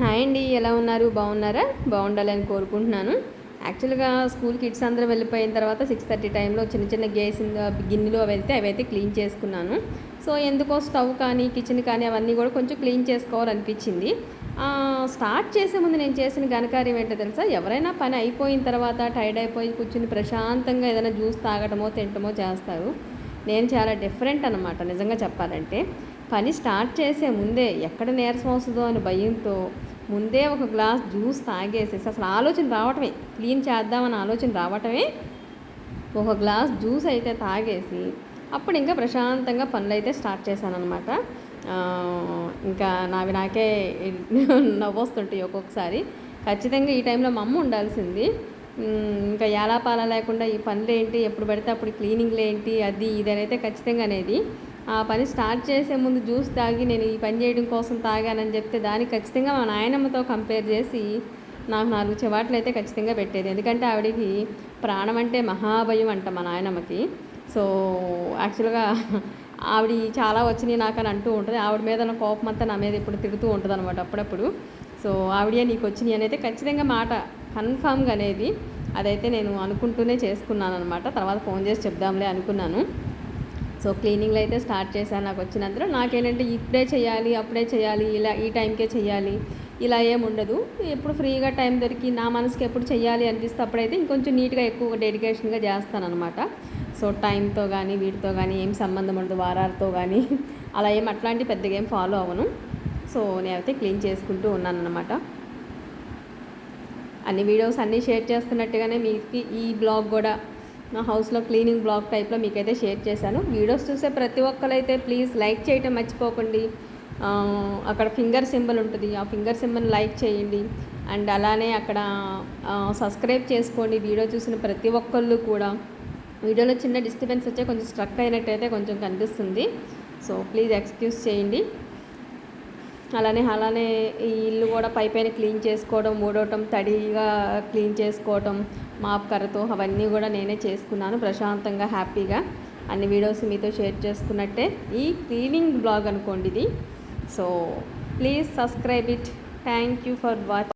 Hi అండి ఎలా ఉన్నారు? బాగున్నారా? బాగుండాలని కోరుకుంటున్నాను. యాక్చువల్గా స్కూల్ కిడ్స్ అందరూ వెళ్ళిపోయిన తర్వాత సిక్స్ థర్టీ టైంలో చిన్న చిన్న గ్యాస్ గిన్నెలు అవి వెళ్తే అవైతే క్లీన్ చేసుకున్నాను. సో ఎందుకో స్టవ్ కానీ కిచెన్ కానీ అవన్నీ కూడా కొంచెం క్లీన్ చేసుకోవాలనిపించింది. స్టార్ట్ చేసే ముందు నేను చేసిన ఘనకార్యం ఏంటో తెలుసా? ఎవరైనా పని అయిపోయిన తర్వాత టైర్డ్ అయిపోయి కూర్చుని ప్రశాంతంగా ఏదైనా జ్యూస్ తాగటమో తినటమో చేస్తారు. నేను చాలా డిఫరెంట్ అనమాట నిజంగా చెప్పాలంటే. పని స్టార్ట్ చేసే ముందే ఎక్కడ నీరసం వస్తుందో అని భయంతో ముందే ఒక గ్లాస్ జ్యూస్ తాగేసేసి అసలు ఆలోచన రావటమే క్లీన్ చేద్దామని ఆలోచన రావటమే. ఒక గ్లాస్ జ్యూస్ అయితే తాగేసి అప్పుడు ఇంకా ప్రశాంతంగా పనులు అయితే స్టార్ట్ చేశాను అనమాట ఇంకా నావి నాకే నవ్వొస్తుంటాయి ఒక్కొక్కసారి. ఖచ్చితంగా ఈ టైంలో మా అమ్మ ఉండాల్సింది. ఇంకా ఇంకా ఏలాపాల లేకుండా ఈ పనులు ఏంటి ఎప్పుడు పడితే అప్పుడు క్లీనింగ్లు ఏంటి అది ఇది అనేది ఖచ్చితంగా అనేది. ఆ పని స్టార్ట్ చేసే ముందు జ్యూస్ తాగి నేను ఈ పని చేయడం కోసం తాగానని చెప్తే దానికి ఖచ్చితంగా మా నాయనమ్మతో కంపేర్ చేసి నాకు నాలుగు చెవాట్లు అయితే ఖచ్చితంగా పెట్టేది. ఎందుకంటే ఆవిడకి ప్రాణం అంటే మహాభయం అంట మా నాయనమ్మకి. సో యాక్చువల్గా ఆవిడ చాలా వచ్చినాయి నాకు అని అంటూ ఉంటుంది. ఆవిడ మీద నా కోపం అంతా నా మీద ఇప్పుడు తిరుగుతూ ఉంటుంది అనమాట అప్పుడప్పుడు. సో ఆవిడే నీకు వచ్చినాయి అని అయితే ఖచ్చితంగా మాట కన్ఫామ్గా అనేది అదైతే నేను అనుకుంటూనే చేసుకున్నాను అనమాట తర్వాత ఫోన్ చేసి చెప్దాంలే అనుకున్నాను. సో క్లీనింగ్లో అయితే స్టార్ట్ చేశాను నాకు వచ్చినంతలో నాకేంటంటే ఇప్పుడే చేయాలి అప్పుడే చేయాలి ఇలా ఈ టైంకే చేయాలి ఇలా ఏం ఉండదు. ఎప్పుడు ఫ్రీగా టైం దొరికి నా మనసుకి ఎప్పుడు చేయాలి అనిపిస్తే అప్పుడైతే ఇంకొంచెం నీట్గా ఎక్కువ డెడికేషన్గా చేస్తాను అనమాట సో టైంతో కానీ వీటితో కానీ ఏం సంబంధం ఉండదు వారాలతో కానీ అలా ఏం అట్లాంటి పెద్దగా ఏం ఫాలో అవ్వను. సో నేనైతే క్లీన్ చేసుకుంటూ ఉన్నాను అనమాట అన్ని వీడియోస్ అన్నీ షేర్ చేస్తున్నట్టుగానే మీకు ఈ బ్లాగ్ కూడా నా హౌస్లో క్లీనింగ్ బ్లాగ్ టైప్లో మీకైతే షేర్ చేశాను. వీడియోస్ చూసే ప్రతి ఒక్కరైతే ప్లీజ్ లైక్ చేయటం మర్చిపోకండి. అక్కడ ఫింగర్ సింబల్ ఉంటుంది. ఆ ఫింగర్ సింబల్ లైక్ చేయండి. అండ్ అలానే అక్కడ సబ్స్క్రైబ్ చేసుకోండి. వీడియో చూసిన ప్రతి ఒక్కళ్ళు కూడా. వీడియోలో చిన్న డిస్టర్బెన్స్ వచ్చే కొంచెం స్ట్రక్ అయినట్టయితే కొంచెం కనిపిస్తుంది. సో ప్లీజ్ ఎక్స్క్యూజ్ చేయండి. అలానే అలానే ఈ ఇల్లు కూడా పై పైన క్లీన్ చేసుకోవడం ఊడవటం తడిగా క్లీన్ చేసుకోవటం మాప్ కర్రతో అవన్నీ కూడా నేనే చేసుకున్నాను ప్రశాంతంగా హ్యాపీగా. అన్ని వీడియోస్ మీతో షేర్ చేసుకున్నట్టే. ఈ క్లీనింగ్ బ్లాగ్ అనుకోండి ఇది. So please subscribe it. Thank you for watch.